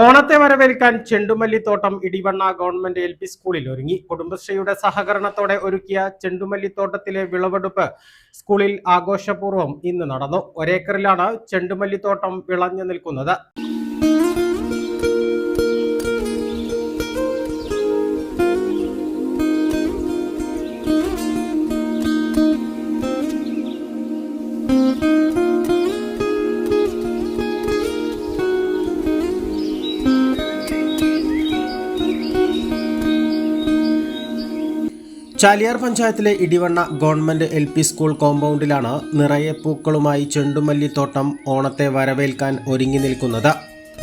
ഓണത്തെ വരവേൽക്കാൻ ചെണ്ടുമല്ലിത്തോട്ടം ഇടിവണ്ണ ഗവൺമെന്റ് എൽ പി സ്കൂളിൽ ഒരുങ്ങി. കുടുംബശ്രീയുടെ സഹകരണത്തോടെ ഒരുക്കിയ ചെണ്ടുമല്ലിത്തോട്ടത്തിലെ വിളവെടുപ്പ് സ്കൂളിൽ ആഘോഷപൂർവം ഇന്ന് നടന്നു. ഒരേക്കറിലാണ് ചെണ്ടുമല്ലിത്തോട്ടം വിളഞ്ഞു നിൽക്കുന്നത്. ചാലിയാർ പഞ്ചായത്തിലെ Edivanna government L P school കോമ്പൗണ്ടിലാണ് നിറയെ പൂക്കളുമായി ചെണ്ടുമല്ലിത്തോട്ടം ഓണത്തെ വരവേൽക്കാൻ ഒരുങ്ങി നിൽക്കുന്നത്.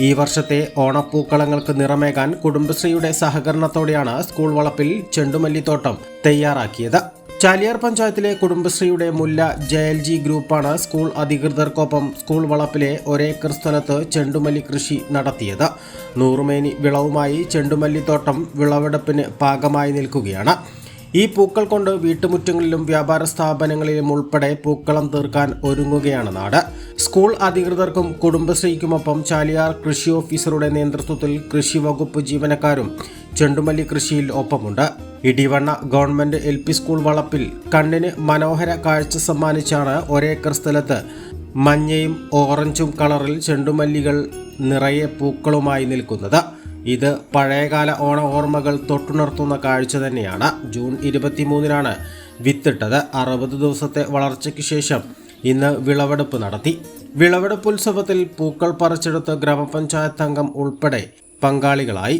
ഈ വർഷത്തെ ഓണപ്പൂക്കളങ്ങൾക്ക് നിറമേകാൻ കുടുംബശ്രീയുടെ സഹകരണത്തോടെയാണ് സ്കൂൾ വളപ്പിൽ ചെണ്ടുമല്ലിത്തോട്ടം തയ്യാറാക്കിയത്. ചാലിയാർ പഞ്ചായത്തിലെ കുടുംബശ്രീയുടെ മുല്ല ജെ എൽ ജി ഗ്രൂപ്പാണ് സ്കൂൾ അധികൃതർക്കൊപ്പം സ്കൂൾ വളപ്പിലെ ഒരേക്കർ സ്ഥലത്ത് ചെണ്ടുമല്ലി കൃഷി നടത്തിയത്. നൂറുമേനി വിളവുമായി ചെണ്ടുമല്ലിത്തോട്ടം വിളവെടുപ്പിന് പാകമായി നിൽക്കുകയാണ്. ഈ പൂക്കൾ കൊണ്ട് വീട്ടുമുറ്റങ്ങളിലും വ്യാപാര സ്ഥാപനങ്ങളിലും ഉൾപ്പെടെ പൂക്കളം തീർക്കാൻ ഒരുങ്ങുകയാണ് നാട്. സ്കൂൾ അധികൃതർക്കും കുടുംബശ്രീക്കുമൊപ്പം ചാലിയാർ കൃഷി ഓഫീസറുടെ നേതൃത്വത്തിൽ കൃഷി വകുപ്പ് ജീവനക്കാരും ചെണ്ടുമല്ലി കൃഷിയിൽ ഒപ്പമുണ്ട്. Edivanna government L P school വളപ്പിൽ കണ്ണിന് മനോഹര കാഴ്ച സമ്മാനിച്ചാണ് ഒരേക്കർ സ്ഥലത്ത് മഞ്ഞയും ഓറഞ്ചും കളറിൽ ചെണ്ടുമല്ലികൾ നിറയെ പൂക്കളുമായി നിൽക്കുന്നത്. ഇത് പഴയകാല ഓണ ഓർമ്മകൾ തൊട്ടുണർത്തുന്ന കാഴ്ച തന്നെയാണ്. ജൂൺ ഇരുപത്തിമൂന്നിനാണ് വിത്തിട്ടത്. അറുപത് ദിവസത്തെ വളർച്ചയ്ക്ക് ശേഷം ഇന്ന് വിളവെടുപ്പ് നടത്തി. വിളവെടുപ്പ് ഉത്സവത്തിൽ പൂക്കൾ പറിച്ചെടുത്ത് ഗ്രാമപഞ്ചായത്ത് അംഗം ഉൾപ്പെടെ പങ്കാളികളായി.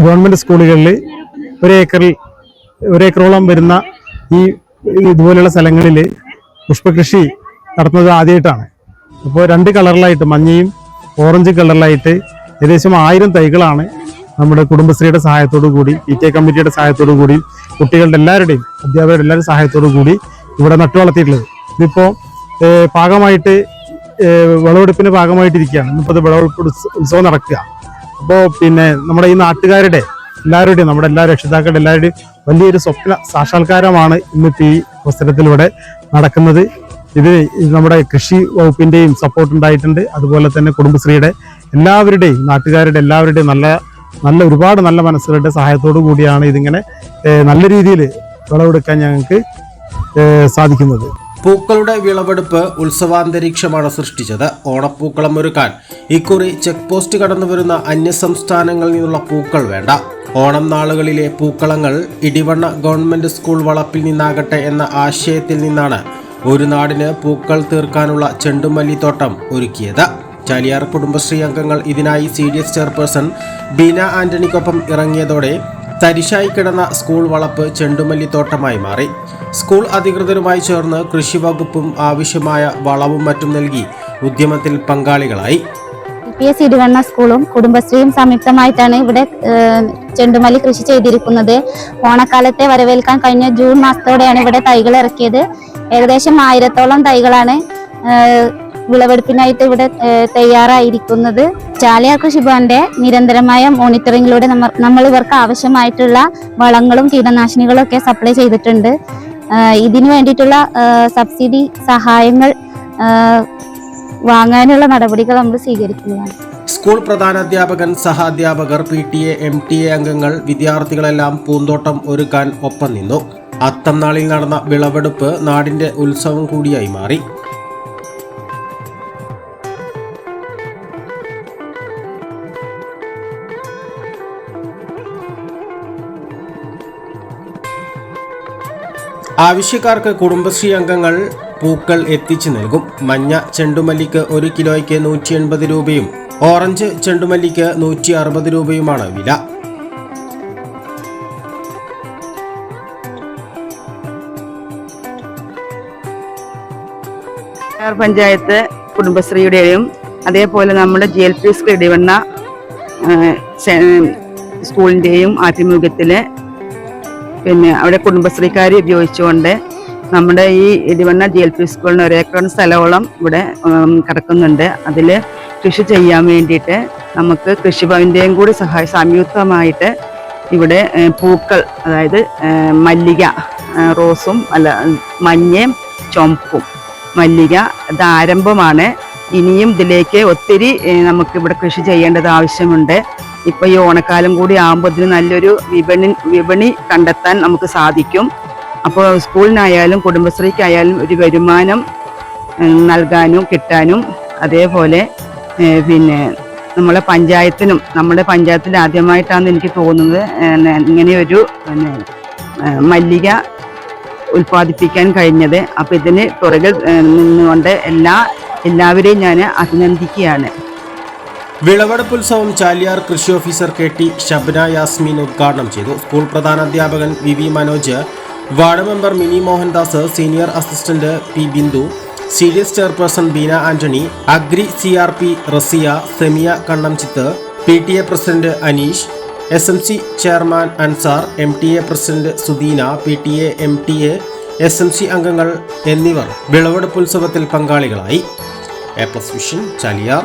ഗവൺമെന്റ് സ്കൂളുകളിൽ ഒരേക്കറിൽ ഒരേക്കറോളം വരുന്ന ഈ ഇതുപോലെയുള്ള സ്ഥലങ്ങളിൽ പുഷ്പകൃഷി നടത്തുന്നത് ആദ്യമായിട്ടാണ്. അപ്പോൾ രണ്ട് കളറിലായിട്ട് മഞ്ഞയും ഓറഞ്ച് കളറിലായിട്ട് ഏകദേശം ആയിരം തൈകളാണ് നമ്മുടെ കുടുംബശ്രീയുടെ സഹായത്തോടു കൂടി പി ടി എ കമ്മിറ്റിയുടെ സഹായത്തോടു കൂടി കുട്ടികളുടെ എല്ലാവരുടെയും അധ്യാപകരുടെ എല്ലാവരും സഹായത്തോടു കൂടി ഇവിടെ നട്ടു വളർത്തിയിട്ടുള്ളത്. ഇതിപ്പോൾ പാകമായിട്ട് വിളവെടുപ്പിന് ഭാഗമായിട്ടിരിക്കുകയാണ്. ഇന്നിപ്പോൾ വിളവെടുപ്പ് ഉത്സ- ഉത്സവം നടക്കുക. അപ്പോൾ പിന്നെ നമ്മുടെ ഈ നാട്ടുകാരുടെ എല്ലാവരുടെയും നമ്മുടെ എല്ലാ രക്ഷിതാക്കളുടെ എല്ലാവരുടെയും വലിയൊരു സ്വപ്ന സാക്ഷാത്കാരമാണ് ഇന്നിപ്പോൾ ഈ അവസരത്തിലൂടെ നടക്കുന്നത്. ഇത് നമ്മുടെ കൃഷി വകുപ്പിന്റെയും സപ്പോർട്ട് ഉണ്ടായിട്ടുണ്ട്. അതുപോലെ തന്നെ കുടുംബശ്രീയുടെ എല്ലാവരുടെയും നാട്ടുകാരുടെ എല്ലാവരുടെയും നല്ല നല്ല ഒരുപാട് നല്ല മനസ്സുകളുടെ സഹായത്തോടു കൂടിയാണ് ഇതിങ്ങനെ നല്ല രീതിയിൽ വിളവെടുക്കാൻ ഞങ്ങൾക്ക് സാധിക്കുന്നത്. പൂക്കളുടെ വിളവെടുപ്പ് ഉത്സവാന്തരീക്ഷമാണ് സൃഷ്ടിച്ചത്. ഓണപ്പൂക്കളം ഒരുക്കാൻ ഇക്കുറി ചെക്ക് പോസ്റ്റ് കടന്നു വരുന്ന അന്യസംസ്ഥാനങ്ങളിൽ നിന്നുള്ള പൂക്കൾ വേണ്ട. ഓണം നാളുകളിലെ പൂക്കളങ്ങൾ ഇടിവണ്ണ ഗവൺമെന്റ് സ്കൂൾ വളപ്പിൽ നിന്നാകട്ടെ എന്ന ആശയത്തിൽ നിന്നാണ് ഒരു നാടിന് പൂക്കൾ തീർക്കാനുള്ള ചെണ്ടുമല്ലിത്തോട്ടം ഒരുക്കിയത്. ചാലിയാർ കുടുംബശ്രീ അംഗങ്ങൾ ഇതിനായി C D S chairperson Beena ആന്റണിക്കൊപ്പം ഇറങ്ങിയതോടെ തരിശായി കിടന്ന സ്കൂൾ വളപ്പ് ചെണ്ടുമല്ലിത്തോട്ടമായി മാറി. സ്കൂൾ അധികൃതരുമായി ചേർന്ന് കൃഷി വകുപ്പും ആവശ്യമായ വളവും മറ്റും നൽകി ഉദ്യമത്തിൽ പങ്കാളികളായി. പി എസ് ഇടിവണ്ണ സ്കൂളും കുടുംബശ്രീയും സംയുക്തമായിട്ടാണ് ഇവിടെ ചെണ്ടുമല്ലി കൃഷി ചെയ്തിരിക്കുന്നത്. ഓണക്കാലത്തെ വരവേൽക്കാൻ കഴിഞ്ഞ ജൂൺ മാസത്തോടെയാണ് ഇവിടെ തൈകൾ ഇറക്കിയത്. ഏകദേശം ആയിരത്തോളം തൈകളാണ് വിളവെടുപ്പിനായിട്ട് ഇവിടെ തയ്യാറായിരിക്കുന്നത് ചാലിയാർ കൃഷിഭവന്റെ നിരന്തരമായ മോണിറ്ററിംഗിലൂടെ നമ്മ നമ്മൾ ഇവർക്ക് ആവശ്യമായിട്ടുള്ള വളങ്ങളും കീടനാശിനികളും ഒക്കെ സപ്ലൈ ചെയ്തിട്ടുണ്ട്. ഇതിനു വേണ്ടിയിട്ടുള്ള സബ്സിഡി സഹായങ്ങൾ വാങ്ങാനുള്ള നടപടികൾ നമ്മൾ സ്വീകരിക്കുന്നതാണ്. സ്കൂൾ പ്രധാനാധ്യാപകൻ സഹാധ്യാപകർ P T A M T A അംഗങ്ങൾ വിദ്യാർത്ഥികളെല്ലാം പൂന്തോട്ടം ഒരുക്കാൻ ഒപ്പം നിന്നു. അത്തം നാളിൽ നടന്ന വിളവെടുപ്പ് നാടിന്റെ ഉത്സവം കൂടിയായി മാറി. ആവശ്യക്കാർക്ക് കുടുംബശ്രീ അംഗങ്ങൾ പൂക്കൾ എത്തിച്ചു നൽകും. മഞ്ഞ ചെണ്ടുമല്ലിക്ക് ഒരു കിലോയ്ക്ക് നൂറ്റി എൺപത് രൂപയും ഓറഞ്ച് ചെണ്ടുമല്ലിക്ക് നൂറ്റി അറുപത് രൂപയുമാണ് വില. പഞ്ചായത്ത് കുടുംബശ്രീയുടെയും അതേപോലെ നമ്മുടെ G L P school Edivanna സ്കൂളിന്റെയും ആഭിമുഖ്യത്തിൽ പിന്നെ അവിടെ കുടുംബശ്രീക്കാർ ഉപയോഗിച്ചുകൊണ്ട് നമ്മുടെ ഈ ഇടിവണ്ണ ജി എൽ പി സ്കൂളിന് ഒരു ഏക്കർ സ്ഥലമോളം ഇവിടെ കിടക്കുന്നുണ്ട്. അതിൽ കൃഷി ചെയ്യാൻ വേണ്ടിയിട്ട് നമുക്ക് കൃഷിഭവന്റെയും കൂടി സഹായ സംയുക്തമായിട്ട് ഇവിടെ പൂക്കൾ അതായത് മല്ലിക റോസും അല്ല മഞ്ഞയും ചുമപ്പും മല്ലിക ഇത് ആരംഭമാണ്. ഇനിയും ഇതിലേക്ക് ഒത്തിരി നമുക്ക് നമുക്കിവിടെ കൃഷി ചെയ്യേണ്ടത് ആവശ്യമുണ്ട്. ഇപ്പൊ ഈ ഓണക്കാലം കൂടി ആകുമ്പോൾ ഇതിന് നല്ലൊരു വിപണി വിപണി കണ്ടെത്താൻ നമുക്ക് സാധിക്കും. അപ്പോൾ സ്കൂളിനായാലും കുടുംബശ്രീക്കായാലും ഒരു വരുമാനം നൽകാനും കിട്ടാനും അതേപോലെ പിന്നെ നമ്മളെ പഞ്ചായത്തിനും നമ്മുടെ പഞ്ചായത്തിൽ ആദ്യമായിട്ടാണ് എനിക്ക് തോന്നുന്നത് ഇങ്ങനെയൊരു മല്ലിക ഉൽപ്പാദിപ്പിക്കാൻ കഴിഞ്ഞത്. അപ്പോൾ ഇതിന് പുറകിൽ നിന്നുകൊണ്ട് എല്ലാ എല്ലാവരെയും ഞാൻ അഭിനന്ദിക്കുകയാണ്. വിളവെടുപ്പുത്സവം ചാലിയാർ കൃഷി officer K T Shabna Yasmin ഉദ്ഘാടനം ചെയ്തു. School പ്രധാനാധ്യാപകൻ V V Manoj ward member Mini Mohandas senior assistant P Bindu C D S chairperson Beena Antony agri C R P Rasiya Semiya Kannamchith P T A president Aneesh S M C chairman Ansar M T A president Sudeena P T A M T A S M C അംഗങ്ങൾ എന്നിവർ വിളവെടുപ്പുത്സവത്തിൽ പങ്കാളികളായി. A Chaliyar.